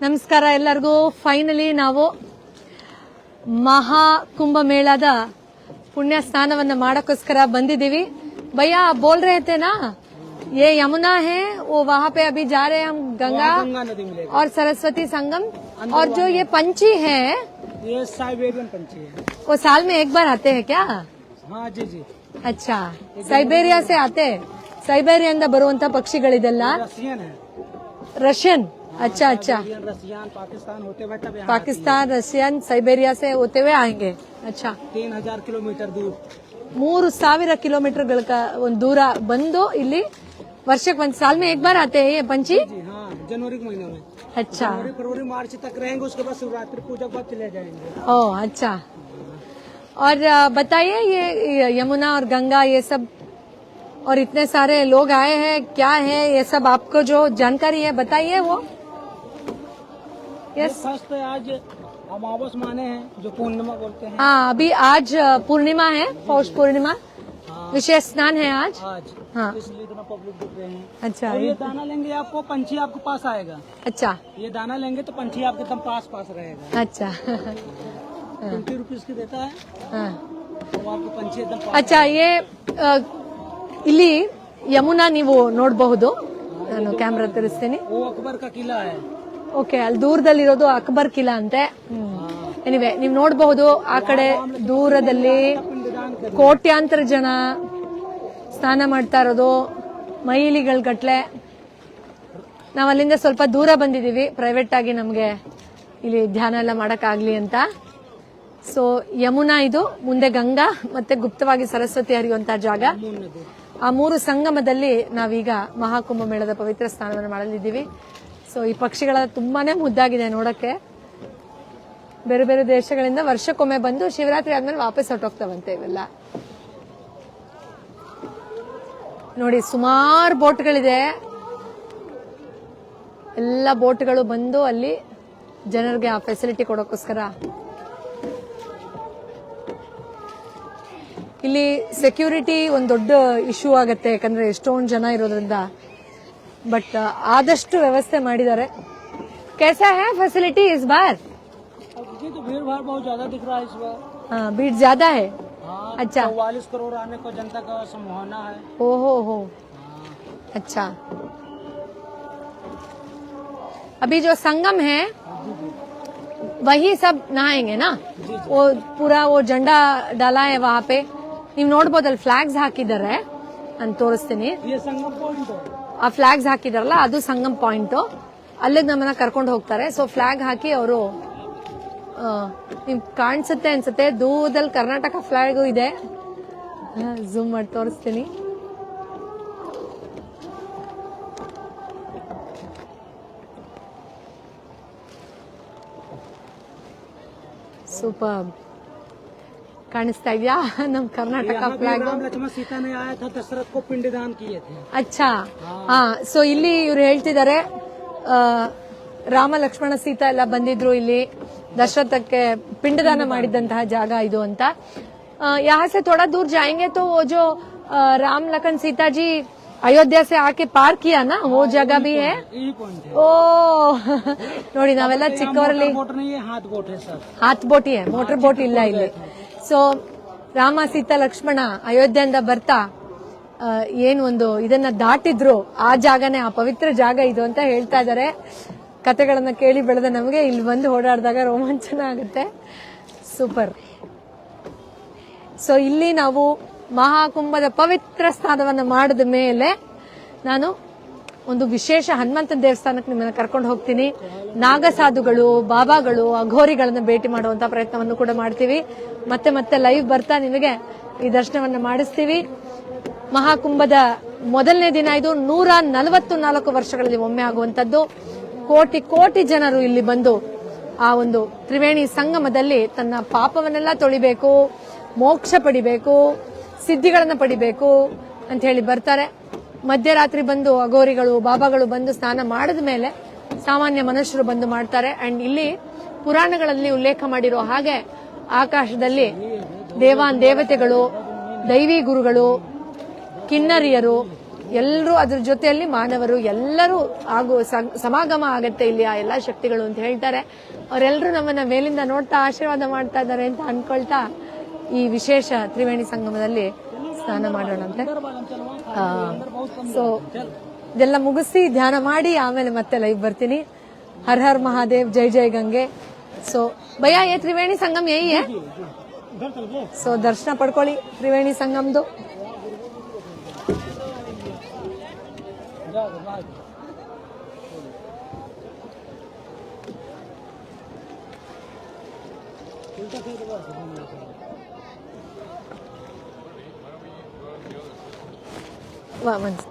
ನಮಸ್ಕಾರ ಎಲ್ಲರಿಗೂ ಫೈನಲಿ ನಾವು ಮಹಾ ಕುಂಭಮೇಳದ ಪುಣ್ಯ ಸ್ನಾನವನ್ನ ಮಾಡಕ್ಕೋಸ್ಕರ ಬಂದಿದೀವಿ भैया आप बोल रहे थे ना ये यमुना है वो वहाँ पे अभी जा रहे हैं हम गंगा गंगा नदी मिलेगी और सरस्वती संगम और जो ये पंछी है ये साइबेरियन पंछी है वो साल में एक बार आते हैं क्या हाँ जी जी अच्छा ಸೈಬೇರಿಯಾ ಸೆ ಆತೆ ಸೈಬೇರಿಯಿಂದ ಬರುವಂತ ಪಕ್ಷಿಗಳಿದೆಲ್ಲ रसियन है रशियन अच्छा अच्छा इंडियन रसियन पाकिस्तान होते हुए तब यहाँ पाकिस्तान रशियन साइबेरिया से होते हुए आएंगे अच्छा तीन हजार किलोमीटर दूर ಮೂರು ಸಾವಿರ ಕಿಲೋಮೀಟರ್ಗಳ ಒಂದು ದೂರ ಬಂದು ಇಲ್ಲಿ ವರ್ಷಕ್ಕೆ ಒಂದ್ साल में एक बार आते हैं ये पंछी जी हाँ जनवरी के महीने में अच्छा जनवरी फरवरी मार्च तक रहेंगे उसके बाद शिवरात्रि पूजा के बाद चले जाएंगे ओ अच्छा और अ, बताइए ये ये यमुना और गंगा ये सब और इतने सारे लोग आए हैं क्या है ये सब आपको जो जानकारी है बताइए वो। यस फ़र्स्ट तो आज अमावस माने हैं जो पूर्णिमा बोलते हैं। हाँ अभी आज पूर्णिमा है पौष पूर्णिमा। हाँ। विशेष स्नान है आज। आज। हाँ। इसलिए इतना पब्लिक दिख रहे हैं। अच्छा और ये दाना लेंगे आपको पंछी आपके पास आएगा। अच्छा। ये दाना लेंगे तो पंछी आपके एकदम पास पास रहेगा। अच्छा। ट्वेंटी हाँ। रुपीज़ की देता है। हाँ। तो आपको पंछी एकदम अच्छा ये ಇಲ್ಲಿ ಯಮುನಾ ನೀವು ನೋಡಬಹುದು. ನಾನು ಕ್ಯಾಮ್ರಾ ತರಿಸ್ತೀನಿ. ಓಕೆ ಅಲ್ಲಿ ದೂರದಲ್ಲಿರೋದು ಅಕ್ಬರ್ ಕಿಲಾ ಅಂತೆ. ಎನಿವೆ ನೀವು ನೋಡಬಹುದು ಆ ಕಡೆ ದೂರದಲ್ಲಿ ಕೋಟ್ಯಾಂತರ ಜನ ಸ್ನಾನ ಮಾಡ್ತಾ ಇರೋದು ಮೈಲಿಗಳ ಗಟ್ಲೆ. ನಾವು ಅಲ್ಲಿಂದ ಸ್ವಲ್ಪ ದೂರ ಬಂದಿದ್ದೀವಿ. ಪ್ರೈವೇಟ್ ಆಗಿ ನಮಗೆ ಇಲ್ಲಿ ಧ್ಯಾನ ಎಲ್ಲ ಮಾಡೋಕ್ಕಾಗಲಿ ಅಂತ. ಸೊ ಯಮುನಾ ಇದು ಮುಂದೆ ಗಂಗಾ ಮತ್ತೆ ಗುಪ್ತವಾಗಿ ಸರಸ್ವತಿ ಹರಿಯುವಂತಹ ಜಾಗ. ಆ ಮೂರು ಸಂಗಮದಲ್ಲಿ ನಾವೀಗ ಮಹಾಕುಂಭ ಮೇಳದ ಪವಿತ್ರ ಸ್ನಾನವನ್ನು ಮಾಡಲಿದ್ದೀವಿ. ಸೊ ಈ ಪಕ್ಷಿಗಳ ತುಂಬಾನೇ ಮುದ್ದಾಗಿದೆ ನೋಡಕ್ಕೆ. ಬೇರೆ ಬೇರೆ ದೇಶಗಳಿಂದ ವರ್ಷಕ್ಕೊಮ್ಮೆ ಬಂದು ಶಿವರಾತ್ರಿ ಆದ್ಮೇಲೆ ವಾಪಸ್ ಹೊರಟೋಗ್ತಾವಂತೆ ಇವೆಲ್ಲ. ನೋಡಿ, ಸುಮಾರು ಬೋಟ್ಗಳಿದೆ. ಎಲ್ಲ ಬೋಟ್ಗಳು ಬಂದು ಅಲ್ಲಿ ಜನರಿಗೆ ಆ ಫೆಸಿಲಿಟಿ ಕೊಡೋಕ್ಕೋಸ್ಕರ ಇಲ್ಲಿ ಸೆಕ್ಯೂರಿಟಿ ಒಂದು ದೊಡ್ಡ ಇಶ್ಯೂ ಆಗತ್ತೆ ಯಾಕಂದ್ರೆ ಎಷ್ಟೊಂದು ಜನ ಇರೋದ್ರಿಂದ ಬಟ್ ಆದಷ್ಟು ವ್ಯವಸ್ಥೆ ಮಾಡಿದ್ದಾರೆ कैसा है फैसिलिटी इस बार अब ये तो भीड़ भाड़ बहुत ज्यादा दिख रहा है इस बार हाँ भीड़ ज्यादा है हाँ अच्छा। चौवालीस करोड़ आने को जनता का संभावना है ओ हो हो हाँ अच्छा अभी जो संगम है जी जी वही सब नहाएंगे ना जी जी वो पूरा वो झंडा डाला है वहाँ पे ನೀವು ನೋಡ್ಬೋದು ಅಲ್ಲಿ ಫ್ಲಾಗ್ಸ್ ಹಾಕಿದ್ದಾರೆ. ನಾನು ತೋರಿಸ್ತೀನಿ. ಆ ಫ್ಲಾಗ್ಸ್ ಹಾಕಿದಾರಲ್ಲ ಅದು ಸಂಗಮ್ ಪಾಯಿಂಟ್ ಅಲ್ಲಿಗೆ ನಮ್ಮನ್ನ ಕರ್ಕೊಂಡು ಹೋಗ್ತಾರೆ. ಸೊ ಫ್ಲಾಗ್ ಹಾಕಿ ಅವರು ನಿಮ್ ಕಾಣಿಸುತ್ತೆ ಅನ್ಸುತ್ತೆ. ದೂರದಲ್ಲಿ ಕರ್ನಾಟಕ ಫ್ಲಾಗ್ ಇದೆ. ಝೂಮ್ ಮಾಡಿ ತೋರಿಸ್ತೀನಿ. ಸೂಪರ್ ಕಾಣಿಸ್ತಾ ಇದೆಯಾ ನಮ್ ಕರ್ನಾಟಕ यहाँ भी ಫ್ಲಾಗ್ राम लक्ष्मण सीता ने आया था दशरथ को पिंडदान किए थे ಅಚ್ಚಾ ಹಾ ಸೊ ಇಲ್ಲಿ ಇವ್ರು ಹೇಳ್ತಿದ್ದಾರೆ ಆ, ರಾಮ ಲಕ್ಷ್ಮಣ ಸೀತಾ ಎಲ್ಲ ಬಂದಿದ್ರು ಇಲ್ಲಿ ದಶರಥಕ್ಕೆ ಪಿಂಡದಾನ ಮಾಡಿದಂತಹ ಜಾಗ ಇದು ಅಂತ ಆ, यहाँ से थोड़ा दूर जाएंगे तो वो जो आ, राम लखन सीता जी अयोध्या से आके पार किया ना वो जगह भी है यही पॉइंट है ಓ ನೋಡಿ ನಾವೆಲ್ಲ ಚಿಕ್ಕವರಲ್ಲಿ बोट नहीं है हाथ बोट है सर ಹಾತ್ ಬೋಟ್ ಇದೆ ಮೋಟರ್ ಬೋಟ್ ಇಲ್ಲ ಇಲ್ಲಿ ಸೊ ರಾಮ, ಸೀತಾ, ಲಕ್ಷ್ಮಣ ಅಯೋಧ್ಯೆಯಿಂದ ಬರ್ತಾ ಏನು ಒಂದು ಇದನ್ನ ದಾಟಿದ್ರು, ಆ ಜಾಗನೇ, ಆ ಪವಿತ್ರ ಜಾಗ ಇದು ಅಂತ ಹೇಳ್ತಾ ಇದ್ದಾರೆ ಕತೆಗಳನ್ನ ಕೇಳಿ ಬೆಳೆದ ನಮಗೆ ಇಲ್ಲಿ ಬಂದು ಓಡಾಡಿದಾಗ ರೋಮಾಂಚನ ಆಗುತ್ತೆ. ಸೂಪರ್. ಸೊ ಇಲ್ಲಿ ನಾವು ಮಹಾಕುಂಭದ ಪವಿತ್ರ ಸ್ನಾನವನ್ನು ಮಾಡಿದ ಮೇಲೆ ನಾನು ಒಂದು ವಿಶೇಷ ಹನುಮಂತನ ದೇವಸ್ಥಾನಕ್ಕೆ ನಿಮ್ಮನ್ನು ಕರ್ಕೊಂಡು ಹೋಗ್ತೀನಿ. ನಾಗಸಾಧುಗಳು, ಬಾಬಾಗಳು, ಅಘೋರಿಗಳನ್ನು ಭೇಟಿ ಮಾಡುವಂತ ಪ್ರಯತ್ನವನ್ನು ಕೂಡ ಮಾಡ್ತೀವಿ. ಮತ್ತೆ ಮತ್ತೆ ಲೈವ್ ಬರ್ತಾ ನಿಮಗೆ ಈ ದರ್ಶನವನ್ನು ಮಾಡಿಸ್ತೀವಿ. ಮಹಾಕುಂಭದ ಮೊದಲನೇ ದಿನ ಇದು ನೂರ ನಲವತ್ತು ನಾಲ್ಕು ವರ್ಷಗಳಲ್ಲಿ ಒಮ್ಮೆ ಆಗುವಂತದ್ದು ಕೋಟಿ ಕೋಟಿ ಜನರು ಇಲ್ಲಿ ಬಂದು ಆ ಒಂದು ತ್ರಿವೇಣಿ ಸಂಗಮದಲ್ಲಿ ತನ್ನ ಪಾಪವನ್ನೆಲ್ಲ ತೊಳಿಬೇಕು, ಮೋಕ್ಷ ಪಡಿಬೇಕು, ಸಿದ್ಧಿಗಳನ್ನು ಪಡಿಬೇಕು ಅಂತ ಹೇಳಿ ಬರ್ತಾರೆ. ಮಧ್ಯರಾತ್ರಿ ಬಂದು ಅಗೋರಿಗಳು ಬಾಬಾಗಳು ಬಂದು ಸ್ನಾನ ಮಾಡಿದ ಮೇಲೆ ಸಾಮಾನ್ಯ ಮನುಷ್ಯರು ಬಂದು ಮಾಡ್ತಾರೆ. ಅಂಡ್ ಇಲ್ಲಿ ಪುರಾಣಗಳಲ್ಲಿ ಉಲ್ಲೇಖ ಮಾಡಿರೋ ಹಾಗೆ ಆಕಾಶದಲ್ಲಿ ದೇವಾನ್ ದೇವತೆಗಳು, ದೈವಿ ಗುರುಗಳು, ಕಿನ್ನರಿಯರು, ಎಲ್ಲರೂ ಅದ್ರ ಜೊತೆಯಲ್ಲಿ ಮಾನವರು, ಎಲ್ಲರೂ ಆಗು ಸಮಾಗಮ ಆಗತ್ತೆ ಇಲ್ಲಿ ಆ ಎಲ್ಲಾ ಶಕ್ತಿಗಳು ಅಂತ ಹೇಳ್ತಾರೆ. ಅವರೆಲ್ಲರೂ ನಮ್ಮನ್ನ ಮೇಲಿಂದ ನೋಡ್ತಾ ಆಶೀರ್ವಾದ ಮಾಡ್ತಾ ಇದ್ದಾರೆ ಅಂತ ಅನ್ಕೊಳ್ತಾ ಈ ವಿಶೇಷ ತ್ರಿವೇಣಿ ಸಂಗಮದಲ್ಲಿ ಸ್ನಾನ ಮಾಡೋಣಂತೆ ಸೊ ಇದೆಲ್ಲ ಮುಗಿಸಿ ಧ್ಯಾನ ಮಾಡಿ ಆಮೇಲೆ ಮತ್ತೆ ಲೈವ್ ಬರ್ತೀನಿ. ಹರ್ ಹರ್ ಮಹಾದೇವ್ ಜೈ ಜೈ ಗಂಗೆ. ಸೊ ಭಯ ಏ ತ್ರಿವೇಣಿ ಸಂಗಮ್ ಏಯ್ ಸೊ ದರ್ಶನ ಪಡ್ಕೊಳ್ಳಿ ತ್ರಿವೇಣಿ ಸಂಗಮ್ದು. ವಾ, ಒಂದ್